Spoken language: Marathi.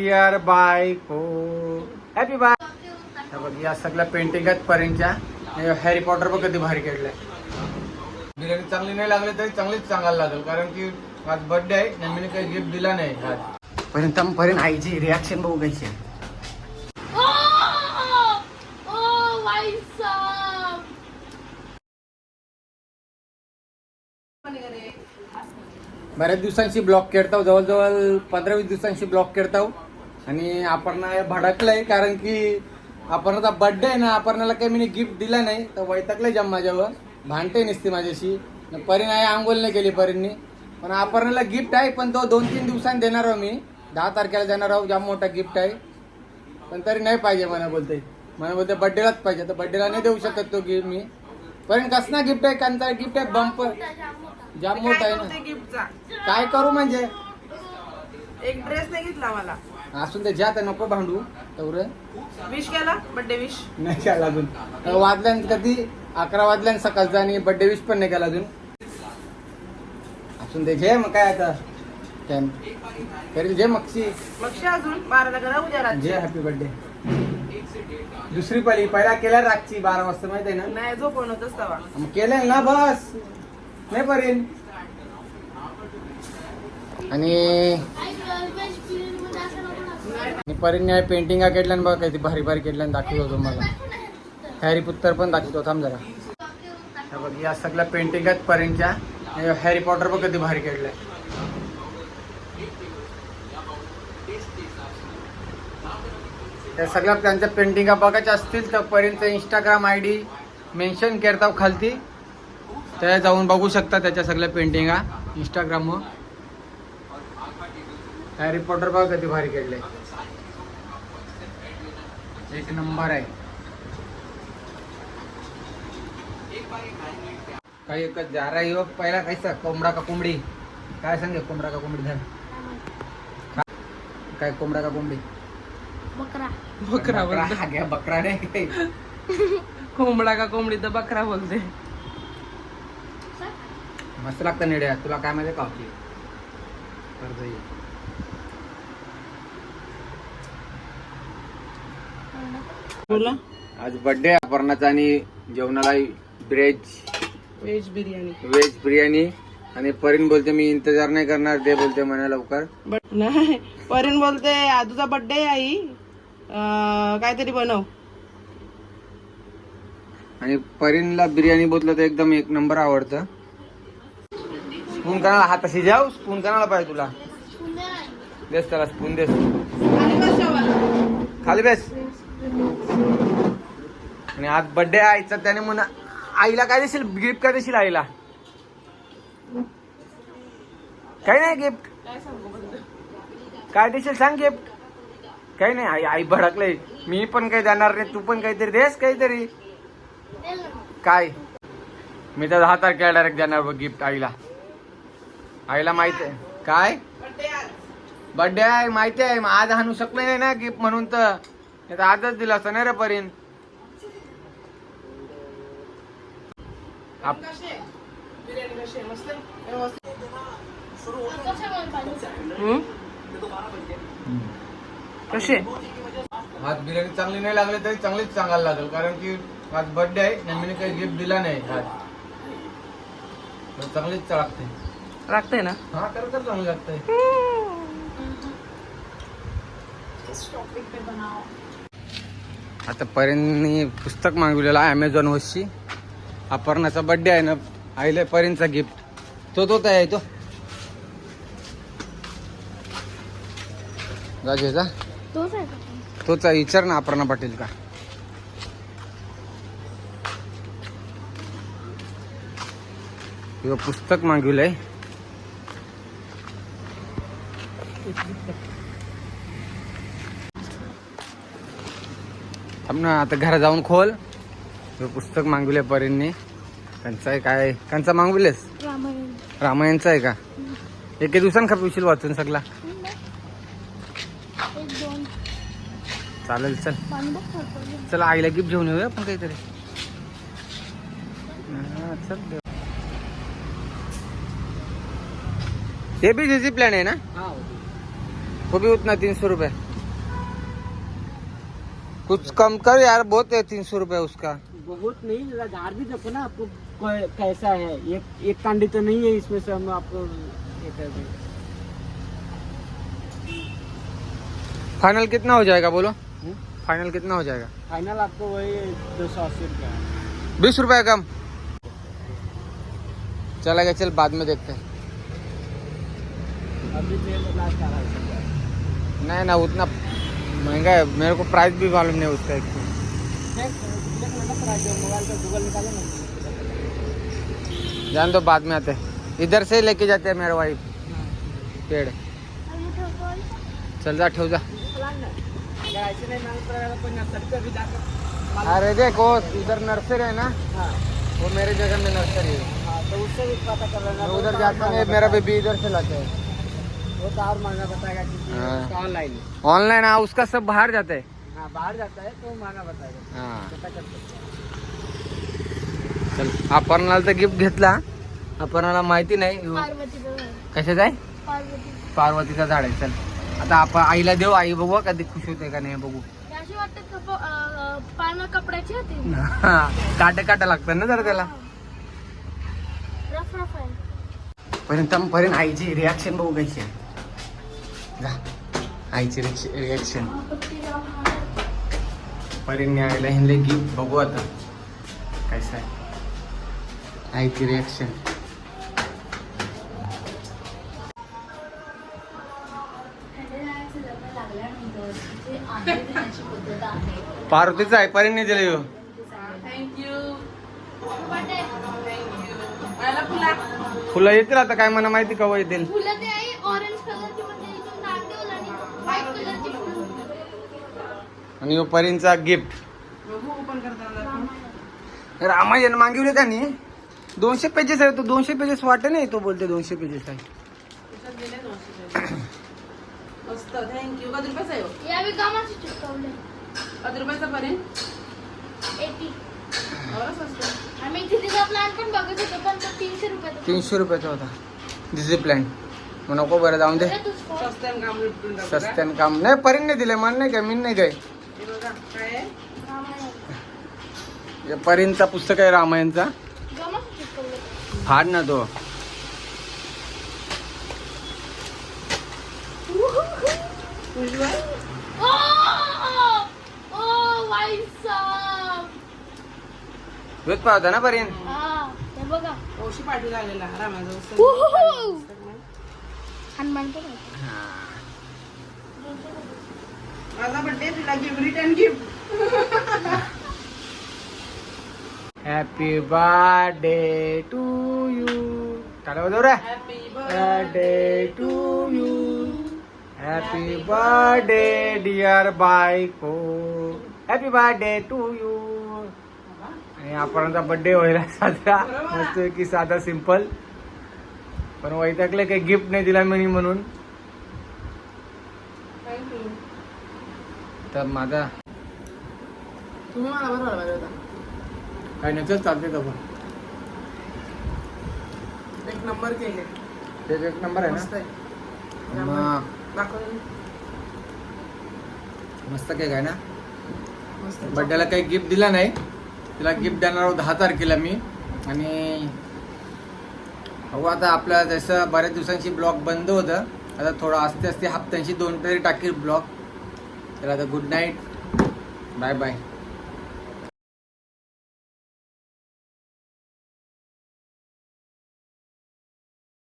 डिअर बायको. हॅपी बाय हे बघ या सगळ्या पेंटिंग आहेत पर्यंतच्या हॅरी पॉटर बघ कधी भारी केलंय बिर्याणी चांगली नाही लागली तरी चांगलीच सांगायला लागेल कारण की आज बर्थडे आहे नेहमीने काही गिफ्ट दिला नाही आज. पर्यंत पर्यंत आईची रिॲक्शन बघू साहब. बऱ्याच दिवसांशी ब्लॉक खेळताव जवळजवळ पंधरा वीस दिवसांशी ब्लॉक खेळताव आणि आपण भडकलंय कारण की अपर्णाचा बर्थडे आहे ना अपर्णाला काही मी गिफ्ट दिला नाही. तर वैतकलंय जम माझ्यावर. भांडते नसते माझ्याशी. परीन आहे आंघोळ नाही केली परींनी. पण अपर्णाला गिफ्ट आहे पण तो दोन तीन दिवसांनी देणार आहो मी. दहा तारखेला देणार आहो जाम मोठा गिफ्ट आहे. पण तरी नाही पाहिजे मला बोलते मला बोलते बर्थडेलाच पाहिजे. तर बर्थडेला नाही देऊ शकत तो गिफ्ट मी. पण कसला गिफ्ट आहे? कांचा गिफ्ट आहे बंपर जाम मोठा आहे ना. काय करू म्हणजे? एक ड्रेस नाही घेतला मला. असून ते ज्या नको भांडू तेवढं विश केला? बर्थडे विश नाही केला अजून. वाजल्यान कधी? अकरा वाजल्यान सकाळचा आणि बर्थडे विश पण नाही केला अजून. असून ते घे मग काय आता. टाइम करेल घे मगशी मग अजून. बाराला करा उद्या रात्री. घे हॅपी बर्थडे दुसरी पहिली पहिला केल्या रातची बारा वाजता माहिती आहे ना? नाही झोपवून होतच तवा. मग केलंय ना बस. नाही परेल आणि परिन्याय परीने पेंटिंग केटल्यान बघा किती भारी भारी केटल्यान दाखवतो होतो मला हॅरी पुत्तर पण दाखवतो थांब जरा. हे बघ या सगळ्या पेंटिंग आहेत परींच्या. हॅरी पॉटर बघ कधी भारी केटलाय त्या सगळ्या त्यांच्या पेंटिंगा बघायच्या असतील तर परींचं इंस्टाग्राम आय डी मेन्शन करता खालती. त्या जाऊन बघू शकता त्याच्या सगळ्या पेंटिंगा इंस्टाग्रामवर हॅरी पॉटर बघा कधी भारी केले एक नंबर आहे. काही एक जारा येऊ. पहिला कायचा कोंबडा का कोंबडी? काय सांगे कोंबडा का कोंबडी खा- काय कोंबडा का कोंबडी? बकरा. बकरा बकरा. हा घ्या, बकरा नाही काही कोंबडा का कोंबडी तर बकरा बोलते मस्त लागतं निड्या तुला काय माहिती का? होती बोला. आज बर्थडे अपर्णाचा आणि जेवणाला veg veg biryani. Veg biryani. आणि परीन बोलते मी इंतजार नाही करणार. दे बोलते म्हणा लवकर. बट नाही परीन बोलते "आ, तुझा बर्थडे आई. अं, काहीतरी बनव. आणि परीनला बिर्याणी बोललं तर एकदम एक नंबर आवडतं. स्पून कणाला हात अशी जाऊ? स्पून कणाला पाहिजे तुला? देस त्याला स्पून देस खाली बेस. आणि आज बर्थडे आईचा त्याने म्हणा आईला काय देशील? गिफ्ट काय देशील आईला? काही नाही गिफ्ट काय देशील सांग गिफ्ट काही नाही आई आई भडकले. मी पण काही देणार नाही तू पण काहीतरी देस काहीतरी. काय? मी तर दहा तारखेला डायरेक्ट देणार बघ गिफ्ट आईला. आईला माहिती आहे. काय? बर्थडे आहे माहिती आहे. आज आणू शकलो नाही ना गिफ्ट म्हणून तर. तर आजच दिला असतं नाही रे परीन. आप- कसे? आज बिर्याणी चांगली नाही लागली तरी चांगलीच सांगायला लागेल कारण की आज बर्थडे आहे नेहमीने काही गिफ्ट दिला नाही आज. तर चांगलीच लागते. लागतंय ना? हा तर तर चांगली लागतंय आता परींनी पुस्तक मागवलेलं आहे अमेझॉन वरची. अपर्णाचा बर्थडे आहे ना. आईला परींचा गिफ्ट तो तोच आहे तो. राजेचा तोच आहे आहे. विचार ना अपर्णा पाटील का? पुस्तक मागवलंय. थांब ना आता घरा जाऊन खोल. हे पुस्तक मागवले परींनी. त्यांचं आहे काय? त्यांचा मागविलेस रामायण. रामायणचं आहे का? एके दिवसांनी खपविशील वाचून सगळा. एक दोन. चालेल चल. चला आईला गिफ्ट घेऊन येऊया आपण काहीतरी. हा, चल. ये भी इसी प्लान है ना? वो भी उतना तीन सौ रुपये. कुछ कम कर यार बहुत है तीन सौ रुपये उसका। बहुत नहीं झाड़ भी देखो ना आपको कैसा है। एक एक कांडी तो नहीं है इसमें से हम आपको फाइनल कितना हो जाएगा बोलो? हम्म? फाइनल कितना हो जाएगा? फाइनल आपको वही दो सौ अस्सी रुपया बीस रुपए कम। चला गया चल बाद में देखते हैं। अभी तेल नहीं ना उतना महँगा है। मेरे को प्राइस भी मालूम नहीं उसका एक तो। जान दो बाद में आते हैं। इधर से लेके जाते हैं मेरा वाइफ पेड़। चल जा ठेव जा। तो अरे देखो इधर नर्सरी है ना? हाँ वो मेरे जगह में नर्सरी है। हाँ तो उससे भी पता कर लेना तो उधर जाता महँगा है मेरा बेबी इधर से लाते हैं। वो तो और महंगा बताएगा क्योंकि हाँ। उसका ऑनलाइन है। ऑनलाइन हाँ उसका सब बाहर जाता है। हाँ बाहर जाता है तो महंगा बताएगा। हा। पता कर सकते चल अपर्णाला तर गिफ्ट घेतला अपर्णाला माहिती नाही. झाड. कशाचं आहे? पार्वती. पार्वतीचा झाड आहे चल. आता आपण आईला देऊ आई बघू कधी खुश होते का नाही बघू. अशी वाटतं कप अं, पानं कपड्याची होती. काटे काटा लागतात ना जरा त्याला. रफ रफ आहे. पर्यंत पर्यंत आईची रिॲक्शन बघू कशी आहे. जा. आईची रिॲक्शन पर्यंत आईला हिंदे गिफ्ट बघू आता. कसं आहे आईची रिॲक्शन पार्वतीचा आहे. पर्यंत दिले ह्यो. फुलं. येतील आता काय मला माहिती कवा येतील फुलं ते आहे ऑरेंज कलरची म्हणजे इथून नारळ आणि व्हाईट कलरची फुलं आणि परींचा गिफ्ट. रामायण मागवले त्यांनी. दोनशे पेजेस आहे तो दोनशे पेजेस वाटे नाही तो बोलते दोनशे पेजेस आहे. मस्त थँक्यू कधी रुपयाचा आहे हो? कधी रुपयाचा पर्यंत? प्लॅन तीनशे रुपयाचा होता. डिसिप्लिन मग नको बरं जाऊन दे. काम? सस्त्यान काम. नाही परीन नाही दिले मन नाही काय मी नाही काय. बघा काय आहे? रामायण. हे परींचा पुस्तक आहे रामायणचा. फाड ना तो. उज्ज्वल रोज पाहता ना परीन बघा. औषधी पाठी लागलेला रामाचा. हनुमान पण आहे. माझा बर्थडे तुला gift return gift happy birthday to you ray. Happy birthday to you happy birthday dear बायको. हॅपी बर्थडे टू यू आणि आपणचा बर्थडे व्हायला साजरा. मस्त की साधा सिंपल पण वैतागले काही गिफ्ट नाही दिला मी म्हणून. तर माझा तुम्ही मला बरोबर बरं होता काही नाही चल चालते तर एक नंबर त्याचा एक नंबर आहे मस्त ना आहे मस्त केक आहे ना? मस्त बड्डेला काही गिफ्ट दिला नाही. तिला गिफ्ट देणार आहोत दहा तारखेला मी. आणि हो आता आपला जसं बऱ्याच दिवसांची ब्लॉग बंद होतं. आता थोडं असते असते हप्त्यांशी दोन तरी टाकील ब्लॉग. तर आता गुड नाईट बाय बाय